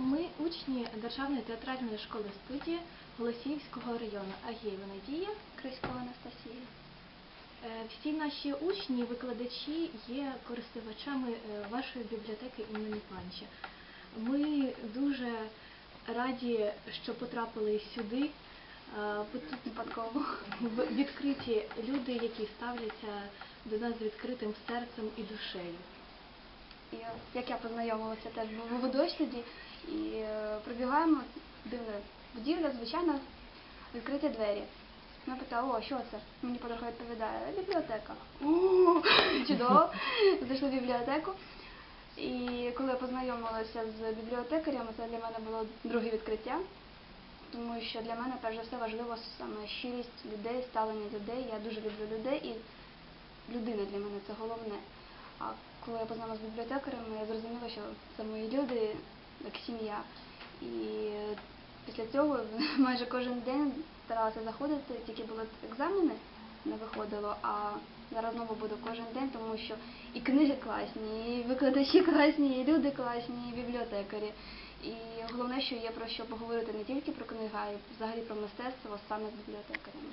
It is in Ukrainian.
Ми учні Державної театральної школи студії Голосіївського району Агієва Надія. Крисько Анастасія. Е, Всі наші учні, викладачі є користувачами е, вашої бібліотеки імені Панча. Ми дуже раді, що потрапили сюди. Е, тут Випадково. відкриті люди, які ставляться до нас з відкритим серцем і душею. І е, як я познайомилася теж в водосвіді і е, прибігаємо, дивна будівля, звичайно, відкриті двері. Ми питали, о, що це? Мені подруга відповідає, бібліотека. О, чудово. Зайшли в бібліотеку. І коли я познайомилася з бібліотекарями, це для мене було друге відкриття. Тому що для мене перш за все важливо саме щирість людей, ставлення людей. Я дуже люблю людей і людина для мене це головне. А коли я познайомилася з бібліотекарями, я зрозуміла, що це мої люди, як сім'я. І після цього майже кожен день старалася заходити, тільки були екзамени, не виходило, а зараз знову буду кожен день, тому що і книги класні, і викладачі класні, і люди класні, і бібліотекарі. І головне, що є про що поговорити не тільки про книги, а й взагалі про мистецтво саме з бібліотекарями.